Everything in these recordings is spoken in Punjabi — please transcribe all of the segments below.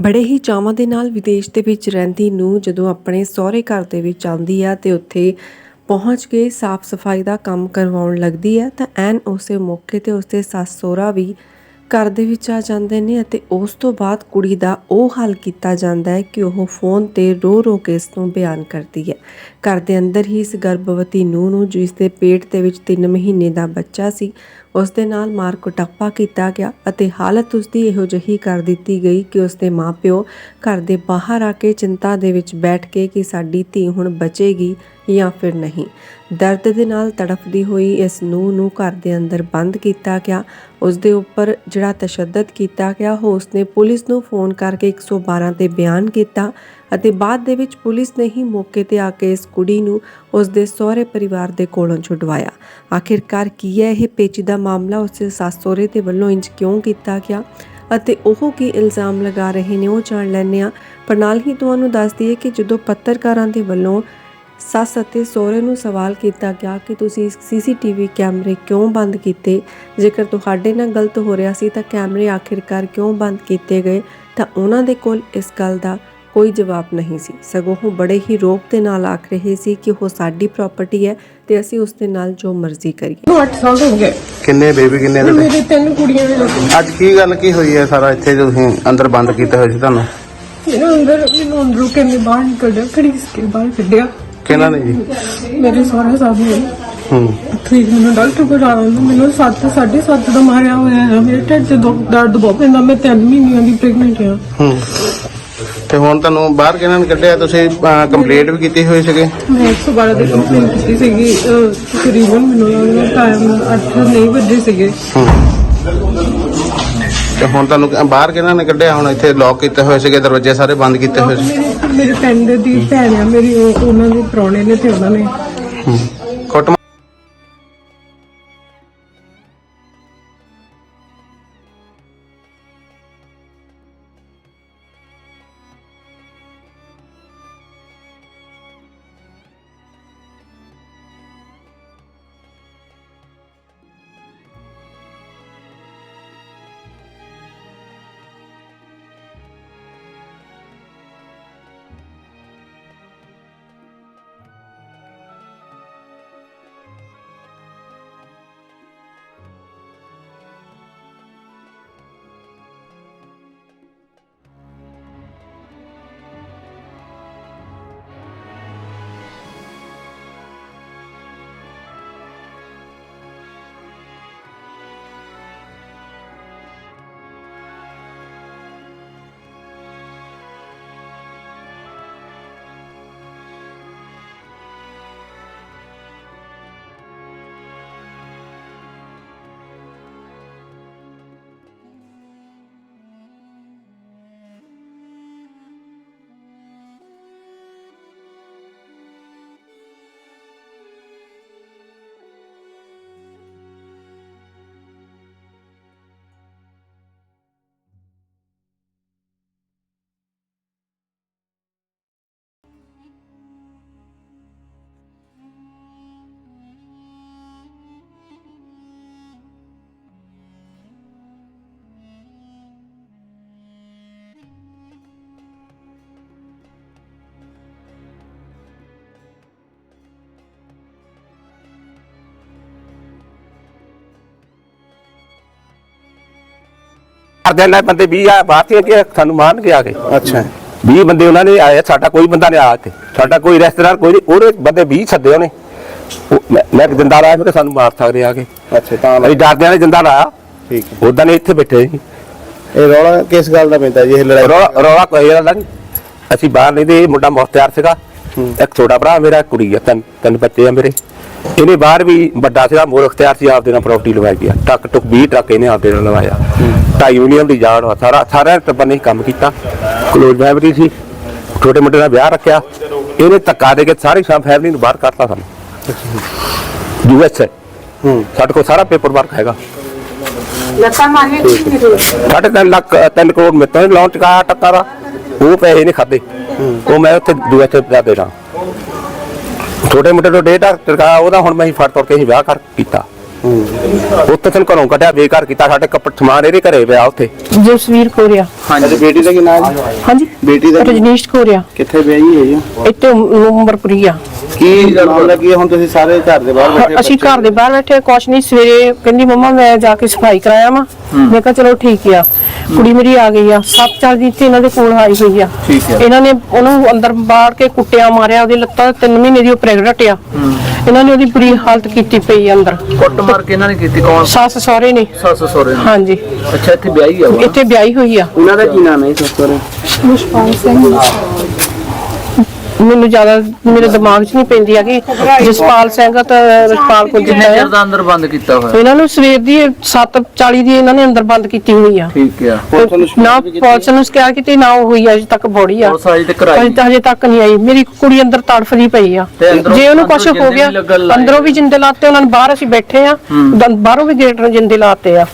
ਬੜੇ ਹੀ ਚਾਵਾਂ ਦੇ ਨਾਲ ਵਿਦੇਸ਼ ਦੇ ਵਿੱਚ ਰਹਿੰਦੀ ਨੂੰ ਜਦੋਂ ਆਪਣੇ ਸਹੁਰੇ ਘਰ ਦੇ ਵਿੱਚ ਆਉਂਦੀ ਆ ਤੇ ਉੱਥੇ ਪਹੁੰਚ ਕੇ ਸਾਫ਼ ਸਫ਼ਾਈ ਦਾ ਕੰਮ ਕਰਵਾਉਣ ਲੱਗਦੀ ਹੈ ਤਾਂ ਐਨ ਉਸੇ ਮੌਕੇ ਤੇ ਉਸਦੇ ਸੱਸ ਸਹੁਰਾ ਵੀ ਘਰ ਦੇ ਵਿੱਚ ਆ ਜਾਂਦੇ ਨੇ ਅਤੇ ਉਸ ਤੋਂ ਬਾਅਦ ਕੁੜੀ ਦਾ ਉਹ ਹਾਲ ਕੀਤਾ ਜਾਂਦਾ ਹੈ ਕਿ ਉਹ ਫੋਨ ਤੇ ਰੋ ਰੋ ਕੇ ਇਸ ਨੂੰ ਬਿਆਨ ਕਰਦੀ ਹੈ। ਘਰ ਦੇ ਅੰਦਰ ਹੀ ਇਸ ਗਰਭਵਤੀ ਨੂੰਹ ਨੂੰ ਜਿਸ ਦੇ ਪੇਟ ਦੇ ਵਿੱਚ 3 ਮਹੀਨੇ ਦਾ ਬੱਚਾ ਸੀ ਉਸ ਦੇ ਨਾਲ ਮਾਰ ਕੁਟੱਪਾ ਕੀਤਾ ਗਿਆ ਅਤੇ ਹਾਲਤ ਉਸ ਦੀ ਇਹੋ ਜਿਹੀ ਕਰ ਦਿੱਤੀ ਗਈ ਕਿ ਉਸ ਦੇ ਮਾਪਿਓ ਘਰ ਦੇ ਬਾਹਰ ਆ ਕੇ ਚਿੰਤਾ ਦੇ ਵਿੱਚ ਬੈਠ ਕੇ ਕਿ ਸਾਡੀ ਧੀ ਹੁਣ ਬਚੇਗੀ ਜਾਂ ਫਿਰ ਨਹੀਂ। ਦਰਦ ਦੇ ਨਾਲ ਤੜਫਦੀ ਹੋਈ ਇਸ ਨੂੰ ਨੂੰ ਘਰ ਦੇ ਅੰਦਰ ਬੰਦ ਕੀਤਾ ਗਿਆ। ਉਸ ਦੇ ਉੱਪਰ ਜਿਹੜਾ ਤਸ਼ੱਦਦ ਕੀਤਾ ਗਿਆ, ਉਹ ਉਸਨੇ ਪੁਲਿਸ ਨੂੰ ਫੋਨ ਕਰਕੇ 112 ਤੇ ਬਿਆਨ ਕੀਤਾ। ਅਤੇ ਬਾਅਦ ਦੇ ਵਿੱਚ ਪੁਲਿਸ ਨੇ ਹੀ ਮੌਕੇ ਤੇ ਆ ਕੇ ਇਸ ਕੁੜੀ ਨੂੰ ਉਸ ਦੇ ਸਹੁਰੇ ਪਰਿਵਾਰ ਦੇ ਕੋਲੋਂ ਛੁਡਵਾਇਆ। ਆਖਿਰਕਾਰ ਕੀ ਹੈ ਇਹ ਪੇਚੀਦਾ ਮਾਮਲਾ? ਉਸ ਦੇ ਸੱਸ ਸਹੁਰੇ ਦੇ ਵੱਲੋਂ ਇੰਜ ਕਿਉਂ ਕੀਤਾ ਗਿਆ? ਅਤੇ ਉਹ ਕੀ ਇਲਜ਼ਾਮ ਲਗਾ ਰਹੇ ਨੇ? ਉਹ ਜਾਣ ਲੈਂਦੇ ਹਾਂ। ਪਰ ਨਾਲ ਹੀ ਤੁਹਾਨੂੰ ਦੱਸ ਦਈਏ ਕਿ ਜਦੋਂ ਪੱਤਰਕਾਰਾਂ ਦੇ ਵੱਲੋਂ ਸੱਸ ਅਤੇ ਸਹੁਰੇ ਨੂੰ ਸਵਾਲ ਕੀਤਾ ਗਿਆ ਕਿ ਤੁਸੀਂ ਸੀਸੀਟੀਵੀ ਕੈਮਰੇ ਕਿਉਂ ਬੰਦ ਕੀਤੇ? ਜੇਕਰ ਤੁਹਾਡੇ ਨਾਲ ਗਲਤ ਹੋ ਰਿਹਾ ਸੀ ਤਾਂ ਕੈਮਰੇ ਆਖਿਰਕਾਰ ਕਿਉਂ ਬੰਦ ਕੀਤੇ ਗਏ? ਤਾਂ ਉਹਨਾਂ ਦੇ ਕੋਲ ਇਸ ਗੱਲ ਦਾ ਕੋਈ ਜਵਾਬ ਨਹੀਂ ਸੀ ਸਗੋਂ ਉਹ ਬੜੇ ਹੀ ਰੋਪ ਦੇ ਨਾਲ ਆਖ ਰਹੇ ਸੀ ਕਿ ਉਹ ਸਾਡੀ ਪ੍ਰਾਪਰਟੀ ਹੈ ਤੇ ਅਸੀਂ ਉਸ ਦੇ ਨਾਲ ਜੋ ਮਰਜ਼ੀ ਕਰੀਏ ਨੂੰ 8 ਸਾਲ ਹੋ ਗਏ ਕਿੰਨੇ ਬੇਬੀ ਕਿੰਨੇ ਤੇ ਤੁਹਾਡੇ ਮੇਰੇ ਤਿੰਨ ਕੁੜੀਆਂ ਨੇ। ਅੱਜ ਕੀ ਗੱਲ ਕੀ ਹੋਈ ਹੈ ਸਾਰਾ ਇੱਥੇ ਜੋ ਤੁਸੀਂ ਅੰਦਰ ਬੰਦ ਕੀਤਾ ਹੋਇਆ ਸੀ ਤੁਹਾਨੂੰ? ਮੈਨੂੰ ਅੰਦਰ ਮੈਨੂੰ ਅੰਦਰੋਂ ਕਹਿੰਦੇ ਬਾਹਰ ਨਿਕਲਿਆ ਖੜੀਸ ਕੇ ਬਾਹਰ ਕੱਢਿਆ। ਕਿਹਨਾਂ ਨੇ ਜੀ? ਮੇਰੇ ਸਹੁਰੇ ਸਾਹਿਬ ਨੇ। ਹੂੰ। ਠੀਕ ਮੈਨੂੰ ਡਾਕਟਰ ਕੋਲ ਜਾਣਾ ਮੈਨੂੰ 7 7.5 ਦਾ ਮਾਰਿਆ ਹੋਇਆ ਹੈ। ਮੇਰੇ ਢਿੱਡ 'ਚ ਦੁੱਖ ਦਰਦ ਬਹੁਤ ਪੈਂਦਾ ਮੈਂ 3 ਮਹੀਨਿਆਂ ਦੀ ਪ੍ਰੈਗਨੈਂਟ ਹਾਂ। ਹੂੰ। ਤੇ ਹੁਣ ਤੁਹਾਨੂੰ ਬਾਹਰ ਕਿਹਨਾਂ ਨੇ ਕੱਢਿਆ? ਤੁਸੀਂ ਕੰਪਲੀਟ ਵੀ ਕੀਤੀ ਹੋਈ ਸੀਗੇ? ਮੈਂ 112 ਦੀ ਕੰਪਲੇਂਟ ਕੀਤੀ ਸੀਗੀ ਅਹ, ਤਕਰੀਬਨ ਮੈਨੂੰ ਲੱਗਦਾ ਟਾਈਮ 8 ਨਹੀਂ ਵਜੇ ਸੀਗੇ। ਹੂੰ ਤੇ ਹੁਣ ਤੁਹਾਨੂੰ ਕ- ਬਾਹਰ ਕਿਹਨਾਂ ਨੇ ਕੱਢਿਆ? ਹੁਣ ਇੱਥੇ ਲੌਕ ਕੀਤੇ ਹੋਏ ਸੀਗੇ ਦਰਵਾਜ਼ੇ ਸਾਰੇ ਬੰਦ ਕੀਤੇ ਹੋਏ ਸੀ। ਮੇਰੇ ਮੇਰੇ ਪਿੰਡ ਦੀ ਭੈਣ ਆ ਮੇਰੀ ਉਹ- ਉਹਨਾਂ ਦੇ ਪ੍ਰਾਹੁਣੇ ਨੇ ਤੇ ਉਹਨਾਂ ਨੇ। ਕਰਦੇ ਨਾਲ ਬੰਦੇ 20 ਆ ਬਾਹਰ ਕੇ ਸਾਨੂੰ ਮਾਰਨ ਕੇ ਆ ਗਏ। ਅੱਛਾ। 20 ਬੰਦੇ ਉਹਨਾਂ ਨੇ ਆਏ ਸਾਡਾ ਕੋਈ ਬੰਦਾ ਨਹੀਂ ਆਇਆ ਇੱਥੇ ਸਾਡਾ ਕੋਈ ਰਿਸ਼ਤੇਦਾਰ ਕੋਈ ਨਹੀਂ ਉਹਦੇ ਬੰਦੇ 20 ਸੱਦੇ ਉਹਨੇ। ਉਹ- ਮੈਂ ਜਿੰਦਾ ਲਾਇਆ ਮੈਂ ਸਾਨੂੰ ਮਾਰ ਸਕਦੇ ਆ ਕੇ। ਅੱਛਾ ਤਾਂ ਅਸੀਂ ਡਰਦਿਆਂ ਨੇ ਜਿੰਦਾ ਲਾਇਆ ਠੀਕ ਹੈ। ਉਦਾਂ ਨੇ ਇੱਥੇ ਬੈਠੇ ਸੀ। ਇਹ ਰੌਲਾ ਕਿਸ ਗੱਲ ਦਾ ਪੈਂਦਾ ਜੀ ਇਹ ਲੜਾਈ? ਰੌਲਾ ਰੌਲਾ ਕੋਈ ਗੱਲ ਨਹੀਂ। ਅਸੀਂ ਬਾਹਰ ਨਹੀਂ ਇਹ ਮੁੰਡਾ ਮੁਖਤਿਆਰ ਸੀਗਾ। ਇੱਕ ਛੋਟਾ ਭਰਾ ਮੇਰਾ ਕੁੜੀ ਆ ਤਿੰਨ ਤਿੰਨ ਬੱਚੇ ਆ ਮੇਰੇ। ਇਹਨੇ ਬਾਹਰ ਵੀ ਵੱਡਾ ਸੀਗਾ ਮੋਰ ਅਖਤਿਆਰ ਸੀ ਆਪਦੇ ਨਾਲ ਪ੍ਰਾਪਰਟੀ ਲਵਾਈ ਗਿਆ। ਟੱਕ ਟੁਕ 20 ਟਰੱਕ ਇਹਨੇ ਆਪਦੇ ਨਾਲ ਲਵਾਇਆ। ਢਾਈ ਯੂਨੀਅਨ ਦੀ ਵਾ ਸਾਰਾ ਸਾਰਾ ਟੱਬਰ ਨੇ ਕੰਮ ਕੀਤਾ। ਕਲੋਜ਼ ਫੈਮਿਲੀ ਸੀ ਛੋਟੇ ਮੁੰਡੇ ਦਾ ਵਿਆਹ ਰੱਖਿਆ। ਇਹਨੇ ਧੱਕਾ ਦੇ ਕੇ ਸਾਰੀ ਸਾਮ ਫੈਮਿਲੀ ਨੂੰ ਬਾਹਰ ਕੱਢਤਾ ਸਾਨੂੰ। ਯੂਐਸ ਹੂੰ। ਸਾਡੇ ਕੋਲ ਸਾਰਾ ਪੇਪਰ ਵਰਕ ਹੈਗਾ। ਲੱਤਾਂ ਮਾਰੀਆਂ ਸਾਢੇ ਤਿੰਨ ਲੱਖ ਤਿੰਨ ਕਰੋੜ ਮੇਰੇ ਤੋਂ ਲੋਨ ਚੁਕਾਇਆ ਟੱਕਾ ਦਾ। ਉਹ ਪੈਸੇ ਨਹੀਂ ਖਾਦੇ ਉਹ ਮੈਂ ਉੱਥੇ ਦੂਏ ਤੇ ਜਾ ਦੇਣਾ। ਛੋਟੇ ਮੁੰਡੇ ਤੋਂ ਡੇਟਾ ਚੁਕਾਇਆ ਉਹਦਾ ਹੁਣ ਮੈਂ ਹੀ ਫੜ ਤੋੜ ਕੇ ਹੀ ਵਿਆਹ ਕਰ ਕੀਤਾ। ਉੱਥੇ ਤੈਨੂੰ ਘਰੋਂ ਕੱਢਿਆ ਬੇਕਾਰ ਕੀਤਾ ਸਾਡੇ ਕੱਪੜ ਸਮਾਨ ਇਹਦੇ ਘਰੇ ਪਿਆ ਉੱਥੇ। ਜਸਵੀਰ ਕੋਰੀਆ। ਹਾਂਜੀ ਬੇਟੀ ਦਾ ਕੀ ਨਾਮ ਹੈ ਹਾਂਜੀ। ਬੇਟੀ ਦਾ ਰਜਨੀਸ਼ ਕੋਰੀਆ ਕਿੱਥੇ ਵਿਆਹੀ ਹੈ ਜੀ ਇੱਥੇ ਨੰਬਰਪੁਰੀਆ ਕੀ ਮਾਮਲਾ ਕੀ? ਹੁਣ ਤੁਸੀਂ ਸਾਰੇ ਘਰ ਦੇ ਬਾਹਰ ਬੈਠੇ ਅਸੀਂ ਘਰ ਦੇ ਬਾਹਰ ਬੈਠੇ ਕੁਛ ਨਹੀਂ ਸਵੇਰੇ ਕਹਿੰਦੀ ਮੰਮਾ ਮੈਂ ਜਾ ਕੇ ਸਫ਼ਾਈ ਕਰਾਇਆ ਵਾਂ। ਮੈਂ ਕਿਹਾ ਚਲੋ ਠੀਕ ਆ। ਕੁੜੀ ਮੇਰੀ ਆ ਗਈ ਆ। ਸੱਤ ਚਾਰ ਦਿਨ ਤੇ ਇਹਨਾਂ ਦੇ ਕੋਲ ਆਈ ਹੋਈ ਆ। ਠੀਕ। ਇਹਨਾਂ ਨੇ ਉਹਨੂੰ ਅੰਦਰ ਬਾੜ ਕੇ ਕੁੱਟਿਆ ਮਾਰਿਆ ਉਹਦੀ ਲੱਤਾਂ ਤਿੰਨ ਮਹੀਨੇ ਦੀ ਉਹ ਪ੍ਰੈਗਨੈਂਟ ਆ। ਇਹਨਾਂ ਨੇ ਉਹਦੀ ਬੁਰੀ ਹਾਲਤ ਕੀਤੀ ਪਈ ਆ ਅੰਦਰ। ਕੁੱਟ ਮਾਰ ਕੇ ਇਹਨਾਂ ਨੇ ਕੀਤੀ ਕੌਣ? ਸੱਸ ਸਹੁਰੇ ਨੇ। ਸੱਸ ਸਹੁਰੇ ਨੇ। ਹਾਂਜੀ। ਅੱਛਾ ਇੱਥੇ ਵਿਆਹੀ ਆ ਉਹ? ਇੱਥੇ ਵਿਆਹੀ ਹੋਈ ਆ। ਉਹਨਾਂ ਦਾ ਕੀ ਨਾਮ ਹੈ ਮੈਨੂੰ ਜ਼ਿਆਦਾ ਮੇਰੇ ਦਿਮਾਗ 'ਚ ਨਹੀਂ ਪੈਂਦੀ ਹੈਗੀ। ਜਸਪਾਲ ਸਿੰਘ ਤਾਂ ਰਸਪਾਲ ਕੋਲ ਕਿੰਨੇ ਚਿਰ ਆ ਦਾ ਅੰਦਰ ਬੰਦ ਕੀਤਾ ਹੋਇਆ। ਇਹਨਾਂ ਨੂੰ ਸਵੇਰ ਦੀ 7:40 ਦੀ ਇਹਨਾਂ ਨੇ ਅੰਦਰ ਬੰਦ ਕੀਤੀ ਹੋਈ ਆ। ਠੀਕ ਆ। ਨਾ ਪੁਲਿਸ ਨੂੰ ਸ਼ਿਕਾਇਤ ਕੀਤੀ ਨਾ ਉਹ ਹੋਈ ਆ, ਅਜੇ ਤੱਕ ਬੋੜੀ ਆ। ਪੁਲਿਸ ਅਜੇ ਤੱਕ ਆਈ ਅਜੇ ਤਾਂ ਤੱਕ ਨਹੀਂ ਆਈ। ਮੇਰੀ ਕੁੜੀ ਅੰਦਰ ਤੜਫਦੀ ਪਈ ਆ। ਤੇ ਜੇ ਉਹਨੂੰ ਕੁਝ ਹੋ ਗਿਆ ਅੰਦਰੋਂ ਵੀ ਜਿੰਦੇ ਲਾਤੇ ਉਹਨਾਂ ਨੇ ਬਾਹਰ ਅਸੀਂ ਬੈਠੇ ਆ। ਬਾਹਰੋਂ ਵੀ ਗੇਟ ਨੂੰ ਜਿੰਦੇ ਲਾਤੇ ਆ।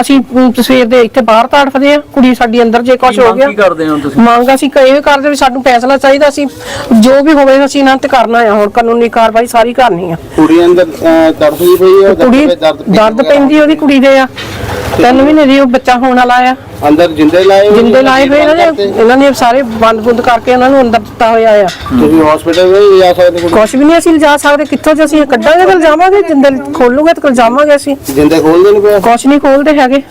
ਅਸੀਂ ਅਮ, ਸਵੇਰ ਦੇ ਇੱਥੇ ਬਾਹਰ ਤੜਫਦੇ ਆ ਕੁੜੀ ਸਾਡੀ ਅੰਦਰ ਜੇ ਕੁਝ ਹੋ ਮੰਗ ਗਿਆ। ਕੀ ਕਰਦੇ ਹੋ ਤੁਸੀਂ? ਮੰਗ ਅਸੀਂ ਕ- ਇਹ ਕਰਦੇ ਵੀ ਸਾਨੂੰ ਫੈਸਲਾ ਚਾਹੀਦਾ ਸੀ ਜੋ ਵੀ ਹੋਵੇ ਅਸੀਂ ਇਹਨਾਂ ਤੇ ਕਰਨਾ ਆ ਹੁਣ ਕਾਨੂੰਨੀ ਕਾਰਵਾਈ ਸਾਰੀ ਕਰਨੀ ਆ। ਕੁੜੀ ਅੰਦਰ ਅਹ, ਤੜਫਦੀ ਪਈ ਹੈ ਕੁੜੀ ਦਰਦ ਪੈਂਦੀ ਉਹਦੀ ਕੁੜੀ ਦੇ ਆ। ਤਿੰਨ ਮਹੀਨੇ ਦੀ ਉਹ ਬੱਚਾ ਹੋਣ ਵਾਲਾ ਆ। ਅੰਦਰ ਜਿੰਦੇ ਲਾਏ ਹੋਏ ਜਿੰਦੇ ਲਾਏ ਹੋਏ ਇਹਨਾਂ ਨੇ ਇਹਨਾਂ ਨੇ ਸਾਰੇ ਬੰਦ ਬੁੰਦ ਕਰਕੇ ਉਹਨਾਂ ਨੂੰ ਅੰਦਰ ਦਿੱਤਾ ਹੋਇਆ ਆ। ਤੁਸੀਂ ਹਸਪੀਟਲ ਵੀ ਜਾ ਸਕਦੇ ਕੁੜੀ? ਕੁਛ ਵੀ ਨਹੀਂ ਅਸੀਂ ਲਿਜਾ ਸਕਦੇ ਕਿੱਥੋਂ ਜੇ ਅਸੀਂ ਕੱਢਾਂਗੇ ਤਾਂ ਲਿਜਾਵਾਂਗੇ ਜਿੰਦੇ ਖੋਲੂਗੇ ਤਾਂ ਜਾਵਾਂਗੇ ਅਸੀਂ। ਜਿੰਦੇ ਖੋਲਦੇ ਨਹੀਂ ਪਿਆ ਕੁਛ ਨਹੀਂ ਖੋਲਦੇ ਹੈਗੇ।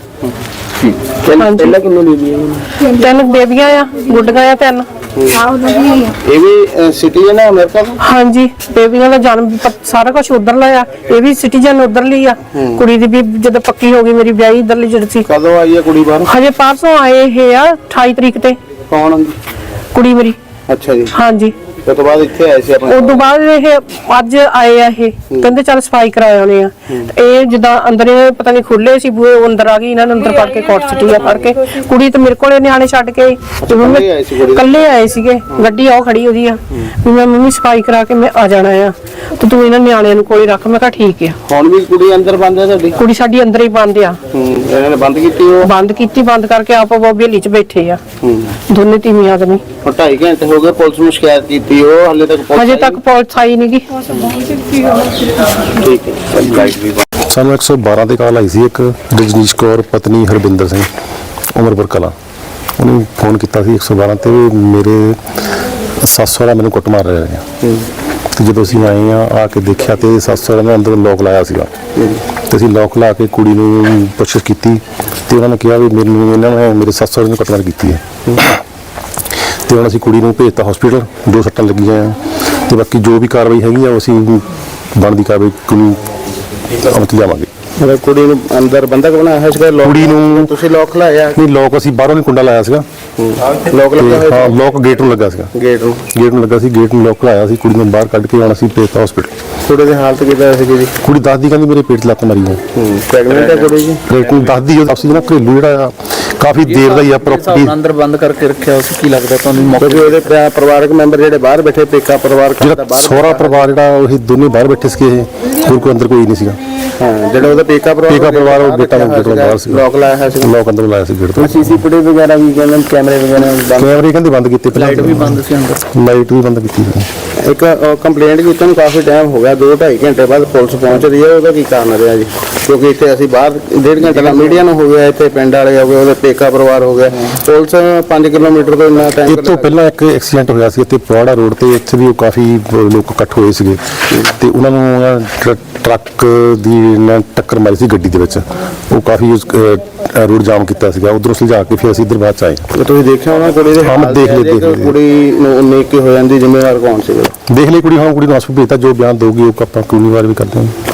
ਪਹਿਲਾਂ ਕਿੰਨੇ ਤਿੰਨ ਬੇਬੀਆਂ ਆ ਗੁੱਡੀਆਂ ਆ ਤਿੰਨ। ਇਹ ਵੀ ਸਿਟੀਜ਼ਨ ਹੈ ਅਮਰੀਕਾ ਦਾ ਹਾਂਜੀ ਬੇਬੀਆਂ ਦਾ ਜਨਮ ਸਾਰਾ ਕੁਝ ਉਧਰ ਲਿਆ ਇਹ ਵੀ ਸਿਟੀਜ਼ਨ ਉਧਰ ਲਈ ਆ ਕੁੜੀ ਦੀ ਵੀ ਜਦੋਂ ਪੱਕੀ ਹੋ ਗਈ ਮੇਰੀ ਵਿਆਹੀ ਇਧਰ ਲਈ ਜਿਹੜੀ ਸੀ। ਕਦੋਂ ਆਈ ਹੈ ਕੁੜੀ ਬਾਹਰ? ਹਜੇ ਪਰਸੋਂ ਆਏ ਇਹ ਆ 28 ਤਰੀਕ ਤੇ। ਕੌਣ? ਕੁੜੀ ਮੇਰੀ। ਅੱਛਾ ਜੀ। ਹਾਂਜੀ। ਉਸ ਤੋਂ ਬਾਅਦ ਇੱਥੇ ਆਏ ਸੀ ਆਪਣੇ ਉਸ ਤੋਂ ਬਾਅਦ ਇਹ ਅੱਜ ਆਏ ਆ ਇਹ। ਕਹਿੰਦੇ ਚੱਲ ਸਫ਼ਾਈ ਕਰਾ ਆਉਣੇ ਆ। ਇਹ ਜਿੱਦਾਂ ਅੰਦਰ ਪਤਾ ਨਹੀਂ ਖੁੱਲੇ ਸੀ ਬੂਹੇ ਉਹ ਅੰਦਰ ਆ ਗਈ ਇਹਨਾਂ ਨੂੰ ਅੰਦਰ ਫੜ ਕੇ ਕੋਟ ਸਿੱਟੀ ਆ ਫੜ ਕੇ। ਕੁੜੀ ਤੇ ਮੇਰੇ ਕੋਲੇ ਨਿਆਣੇ ਛੱਡ ਕੇ। ਤੇ? ਕੱਲੇ ਆਏ ਸੀਗੇ। ਗੱਡੀ ਆਉ ਖੜੀ ਉਹਦੀ ਆ। ਵੀ ਮੈਂ ਮੰਮੀ ਸਫ਼ਾਈ ਕਰਾ ਕੇ ਮੈਂ ਆ ਜਾਣਾ ਆ। ਤੇ ਤੂੰ ਇਹਨਾਂ ਨਿਆਣਿਆਂ ਨੂੰ ਕੋਲੇ ਰੱਖ। ਮੈਂ ਕਿਹਾ ਠੀਕ ਆ। ਹੁਣ ਵੀ ਕੁੜੀ ਅੰਦਰ ਬੰਦ ਹੈ ਤੁਹਾਡੀ? ਕੁੜੀ ਸਾਡੀ ਅੰਦਰ ਹੀ ਬੰਦ ਆ। ਇਹਨਾਂ ਨੇ ਬੰਦ ਕੀਤੀ ਉਹ? ਬੰਦ ਕੀਤੀ ਬੰਦ ਕਰਕੇ ਆਪ ਉਹ ਬੇਲੀ ਚ ਬੈਠੇ ਆ। ਦੋਨੇ ਤੀਵੀਂ ਆਦਮੀ। ਹੁਣ ਢਾਈ ਘੰਟੇ ਹੋ ਗਏ ਪੁਲਿਸ ਨੂੰ ਸ਼ਿਕਾਇਤ ਕੀਤੀ। ਉਹ ਹਾਲੇ ਤੱਕ ਪੁਲਿਸ ਹਜੇ ਤੱਕ ਪੁਲਿਸ ਆਈ ਨਹੀਂਗੀ ਨਹੀਂ। ਠੀਕ ਹੈ ਲਾਈਟ ਵੀ। ਸਾਨੂੰ 112 ਤੇ ਕਾਲ ਆਈ ਸੀ ਇੱਕ ਰਜਨੀਸ਼ ਕੌਰ ਪਤਨੀ ਹਰਬਿੰਦਰ ਸਿੰਘ ਉਮਰਪੁਰ ਕਲਾ ਉਹਨੇ ਫੋਨ ਕੀਤਾ ਸੀ 112 ਤੇ ਵੀ ਮੇਰੇ ਸੱਸ ਸਹੁਰਾ ਮੈਨੂੰ ਕੁੱਟ ਮਾਰ ਰਹੇ ਨੇ ਤੇ ਜਦੋਂ ਅਸੀਂ ਆਏ ਆ ਆ ਕੇ ਦੇਖਿਆ ਤੇ ਸੱਸ ਸਹੁਰਾ ਨੇ ਅੰਦਰ ਲੋਕ ਲਾਇਆ ਸੀਗਾ ਤੇ ਅਸੀਂ ਲੋਕ ਲਾ ਕੇ ਕੁੜੀ ਨੂੰ ਪੁੱਛਿਸ਼ ਕੀਤੀ ਤੇ ਉਹਨਾਂ ਨੇ ਕਿਹਾ ਵੀ ਮੈਨੂੰ ਇਹਨਾਂ ਨੇ ਮੇਰੇ ਸੱਸ ਸਹੁਰੇ ਨੇ ਕੁੱਟਮਾਰ ਕੀਤੀ ਹੈ ਤੇ ਹੁਣ ਅਸੀਂ ਕੁੜੀ ਨੂੰ ਭੇਜਤਾ ਹਸਪੀਟਲ ਦੋ ਸੱਟਾਂ ਲੱਗੀਆਂ ਆ। ਤੇ ਬਾਕੀ ਜੋ ਵੀ ਕਾਰਵਾਈ ਹੈਗੀ ਆ ਉਹ ਅਸੀਂ ਬਣਦੀ ਕਾਰਵਾਈ ਅਮਲ 'ਚ ਲਿਆਵਾਂਗੇ। ਮਤਲਬ ਕੁੜੀ ਨੂੰ ਅੰਦਰ ਬੰਦਕ ਬਣਾਇਆ ਹੈ ਸੀਗਾ ਲੋਕ ਕੁੜੀ ਨੂੰ- ਤੁਸੀਂ ਲੋਕ ਲਾਇਆ? ਨਹੀਂ ਲੋਕ ਅਸੀਂ ਬਾਹਰੋਂ ਨਹੀਂ ਕੁੰਡਾ ਲਾਇਆ ਸੀਗਾ। ਲੋਕ ਲੱਗਾ ਹੋਇਆ ਹਾਂ ਲੋਕ ਗੇਟ ਨੂੰ ਲੱਗਾ ਸੀਗਾ। ਗੇਟ ਨੂੰ? ਗੇਟ ਨੂੰ ਲੱਗਾ ਸੀ ਗੇਟ ਨੂੰ ਲੋਕ ਲਾਇਆ ਸੀ ਕੁੜੀ ਨੂੰ ਬਾਹਰ ਕੱਢ ਕੇ ਹੁਣ ਅਸੀਂ ਭੇਜਤਾ ਹਸਪੀਟਲ ਕੁੜੀ ਦੀ ਹਾਲਤ ਕਿਦਾਂ ਸੀ ਜੀ? ਕੁੜੀ ਦੱਸਦੀ ਕਹਿੰਦੀ ਮੇਰੇ ਪੇਟ 'ਚ ਲੱਤ ਮਾਰੀ ਹੈ ਪ੍ਰੈਗਨੈਂਟ ਹੈ ਕੁੜੀ ਜੀ? ਨੂੰ ਦੱਸਦੀ ਉਹ ਆਪਸੀ ਨਾ ਘਰੇਲੂ ਜਿਹੜਾ ਆ ਕਾਫੀ ਦੇਰ ਦਾ ਹੀ ਆ ਪ੍ਰੋਪਰਟੀ ਅੰਦਰ ਬੰਦ ਕਰਕੇ ਰੱਖਿਆ ਉਸ ਕੀ ਲੱਗਦਾ ਤੁਹਾਨੂੰ ਮੌਕੇ ਕਿਉਂਕਿ ਉਹਦੇ ਪਰਿਵਾਰਕ ਮੈਂਬਰ ਜਿਹੜੇ ਬਾਹਰ ਬੈਠੇ ਪੇਕਾ ਪਰਿਵਾਰ ਦਾ ਜਿਹੜਾ ਬਾਹਰ ਸਹੁਰਾ ਪਰਿਵਾਰ ਜਿਹੜਾ ਉਹ ਦੋਨੇ ਬਾਹਰ ਬੈਠੇ ਸੀਗੇ ਇਹ। ਹੋਰ ਕੋਈ ਅੰਦਰ ਕੋਈ ਨਹੀਂ ਸੀਗਾ। ਹਾਂ ਜਿਹੜਾ ਉਹਦਾ ਪੇਕਾ ਪਰਿਵਾਰ ਪੇਕਾ ਪਰਿਵਾਰ ਉਹ ਬੇਟਾ ਗੇਟ ਤੋਂ ਬਾਹਰ ਸੀਗਾ। ਲੋਕ ਲਾਇਆ ਹੈ ਸੀਗਾ। ਲੋਕ ਅੰਦਰ ਲਾਇਆ ਸੀ ਗੇਟ ਤੋਂ ਸੀਸੀ ਫੁਟੇਜ ਵਗੈਰਾ ਵੀ ਕਹਿੰਦੇ ਕੈਮਰੇ ਵਗੈਰਾ ਬੰਦ। ਕੈਮਰੇ ਕਹਿੰਦੇ ਬੰਦ ਕੀਤੇ ਪਹਿਲਾਂ। ਲਾਈਟ ਵੀ ਬੰਦ ਸੀ ਅੰਦਰ। ਲਾਈਟ ਵੀ ਬੰਦ ਕੀਤੀ ਹੋਈ। ਇੱਕ ਕੰਪਲੇਂਟ ਕੀਤੀ ਨੂੰ ਕਾਫੀ ਟਾਈਮ ਹੋ ਗਿਆ 2.5 ਘੰਟੇ ਬਾਅਦ ਪੁਲਿਸ ਪਹੁੰਚ ਰਹੀ ਹੈ ਉਹਦਾ ਕੀ ਕਾਰਨ ਰਿਹਾ ਜੀ? ਕਿਉਂਕਿ ਇੱਥੇ ਅਸੀਂ ਬਾਹਰ ਡੇਢ ਘੰਟੇ ਦਾ ਮੀਡੀਆ ਨੂੰ ਹੋ ਗਿਆ ਇੱਥੇ ਪਿੰਡ ਵਾਲੇ ਹੋ ਗਏ ਉਹਦੇ ਪੇਕਾ ਪਰਿਵਾਰ ਹੋ ਗਿਆ। ਪੁਲਿਸ 5 ਕਿਲੋਮੀਟਰ ਤੋਂ ਇੰਨਾ ਟਾਈਮ ਇਹ ਤੋਂ ਪਹਿਲਾਂ ਇੱਕ ਐਕਸੀਡੈਂਟ ਹੋਇਆ ਸੀ ਇੱਥੇ ਪਵਾੜਾ ਰੋਡ ਤੇ ਇੱਥੇ ਵੀ ਕਾਫੀ ਲੋਕ ਇਕੱਠ ਹੋਏ ਸੀਗੇ। ਤੇ ਉਹਨਾਂ ਨੂੰ ਟਰੱਕ ਦੀ ਨਾ ਟੱਕਰ ਮਾਰੀ ਸੀ ਗੱਡੀ ਦੇ ਵਿੱਚ। ਉਹ ਕਾਫੀ ਰੋਡ ਜਾਮ ਕੀਤਾ ਸੀਗਾ। ਉਧਰੋਂ ਸੁਲਝਾ ਕੇ ਫਿਰ ਅਸੀਂ ਇੱਧਰ ਬਾਅਦ ਚ ਆਏ। ਤੁਸੀਂ ਦੇਖਿਆ ਹੋਣਾ ਕੁੜੀ ਦੇ ਹਾਂ, ਮੈਂ ਹਾਲ ਦੇਖ ਜੇ ਦੇਖ। ਕੁੜੀ ਨੂੰ ਉਨੇ ਕੀ ਹੋ ਜਾਂਦੀ ਜ਼ਿੰਮੇਵਾਰ ਕੌਣ ਸੀਗਾ? ਦੇਖ ਲਈ ਕੁੜੀ ਹੁਣ ਕੁੜੀ ਨੂੰ ਹਸਪਤਾਲ ਭੇਜਤਾ ਜੋ ਬਿਆਨ ਦਊਗੀ ਉਹ ਆਪਾਂ ਕਾਨੂੰਨੀ ਵਾਰ ਵੀ ਕਰਦੇ ਹਾਂ।